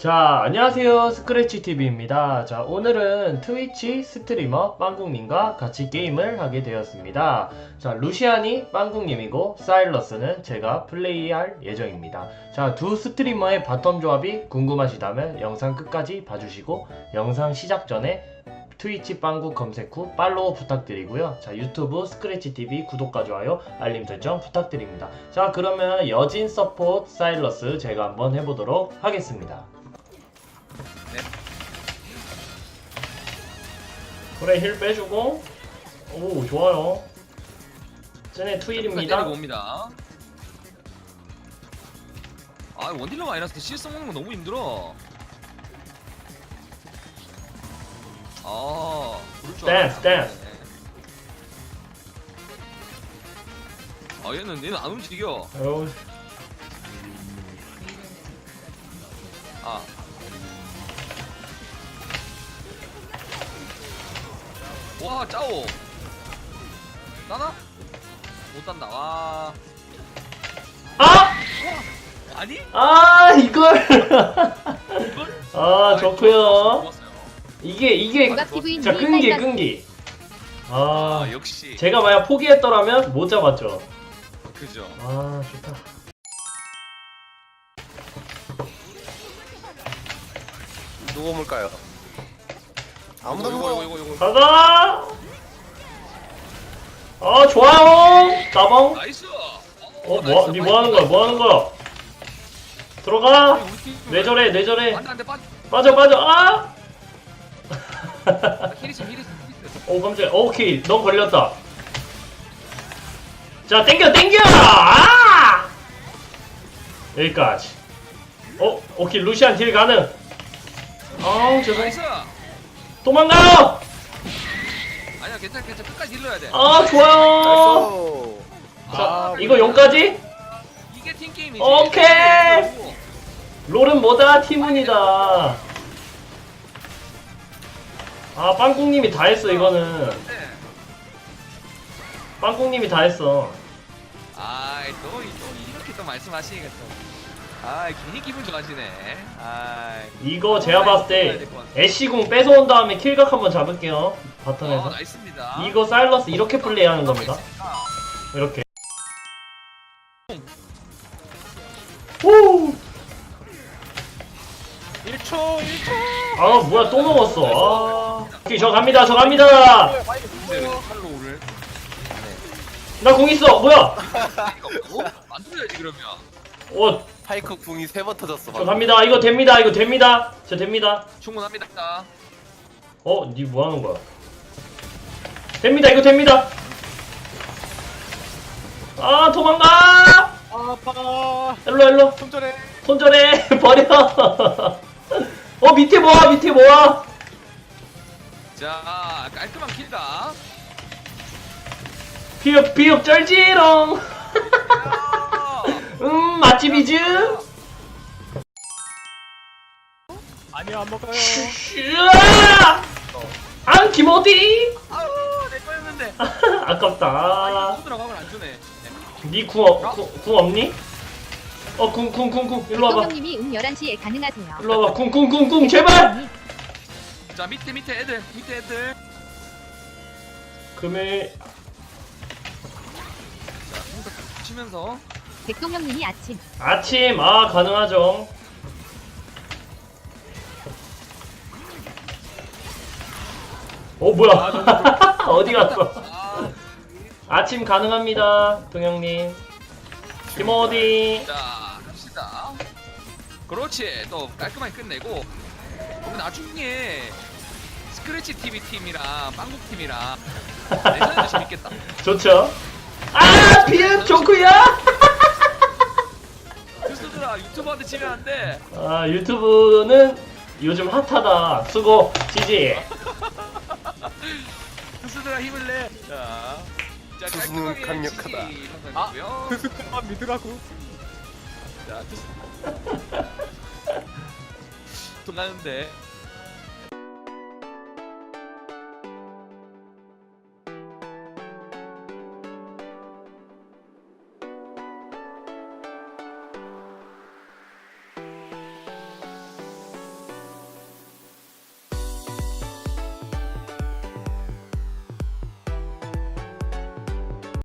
자, 안녕하세요. 스크래치TV입니다. 자, 오늘은 트위치 스트리머 빵국님과 같이 게임을 하게 되었습니다. 자, 루시안이 빵국님이고, 사일러스는 제가 플레이할 예정입니다. 자, 두 스트리머의 바텀 조합이 궁금하시다면 영상 끝까지 봐주시고, 영상 시작 전에 트위치 빵국 검색 후 팔로우 부탁드리고요. 자, 유튜브 스크래치TV 구독과 좋아요, 알림 설정 부탁드립니다. 자, 그러면 여진 서포트 사일러스 제가 한번 해보도록 하겠습니다. 그래 힐 빼주고 오 좋아요 쟤네 투일입니다 때리고 옵니다. 아 원딜러 마이너스 CS 먹는 거 너무 힘들어. 아, 줄 댄스. 댄스. 아 얘는 얘는 안 움직여. 아. 와 짜오. 따나? 못 딴다. 와. 아! 아니? 아 이걸 이걸? 아 좋고요 좋았어요. 이게 이게 아, 자 끈기 끈기 아, 아 역시. 제가 만약 포기했더라면 못 잡았죠 그죠. 아 좋다 누구 물까요? 아무도 이거. 이거, 이거, 이거. 가자 아 좋아요 나방 나이스. 어 뭐, 니 뭐 하는 거야 뭐 하는 거야 들어가 뇌절해 뇌절해 안돼 안돼 빠져. 빠져 빠져 아! 히리스 히리스 히리스. 오 깜짝이야 오케이 넌 걸렸다 자 땡겨 땡겨 아! 여기까지 어 오케이 루시안 딜 가능 아 죄송 나이스. 도망가요 아니야 괜찮아 괜찮아 끝까지 일러야 돼. 아 좋아요 나이스. 자 아, 이거 용까지 이게 팀 게임이지. 오케이. 롤은 뭐다 팀운이다 아 빵국님이 다 했어 이거는 네. 빵국님이 다 했어 아이 또, 또 이렇게 또 말씀하시니까 또. 아 괜히 기분 좋아지네. 아. 이거 제가 봤을 때 애쉬궁 뺏어온 다음에 킬각 한번 잡을게요 어, 바텀에서 나이스입니다. 이거 사일러스 이렇게 플레이하는 겁니다 이렇게 오! 1초, 1초. 아 뭐야 또 먹었어 아 오케이 저 갑니다 저 갑니다 근데 칼로를. 나공 있어 뭐야 어? 만들어야지 그러면. 어, 파이크 궁이 세 번 터졌어. 저 갑니다 이거 됩니다 이거 됩니다 저 됩니다 충분합니다. 어, 니 뭐 하는 거야? 됩니다, 이거 됩니다. 아, 도망가! 아파. 일로, 일로. 손절해. 손절해, 버려. 어, 밑에 모아, 밑에 모아. 자 깔끔한 킬다. 비읍, 비읍, 쩔지롱. 맛집이즈. 아니요, 안 먹어요. 으아! 안, 김어디. 아우 내 거였는데. 아 아깝다. 이거 들어가면 안 주네. 니 궁, 어, 궁, 궁 없니? 어, 궁, 궁, 궁, 궁. 일로 와봐. 동영님이 음 11시에 가능하세요. 일로 와봐. 궁, 궁, 궁, 궁. 제발! 자 밑에 밑에 애들 밑에 애들. 금일. 자 공격 치면서. 백동영님이 아침. 아침 아 가능하죠. 어 뭐야? 어디 갔어? 아, 아침 가능합니다, 동영님. 김어디. 자 갑시다. 그렇지 또 깔끔하게 끝내고 그럼 나중에 스크래치 TV 팀이랑 빵국 팀이랑 내전도 재밌겠다. 좋죠. 아 비읍 좋구야. 유튜버한테 지면 안 돼. 아 유튜브는 요즘 핫하다. 수고 지지. 교수들아 힘을 내. 자, 자 교수는 깔끔하게 강력하다. 치기 방송이고요. 그만 믿으라고. 자, 교수. 또 가는데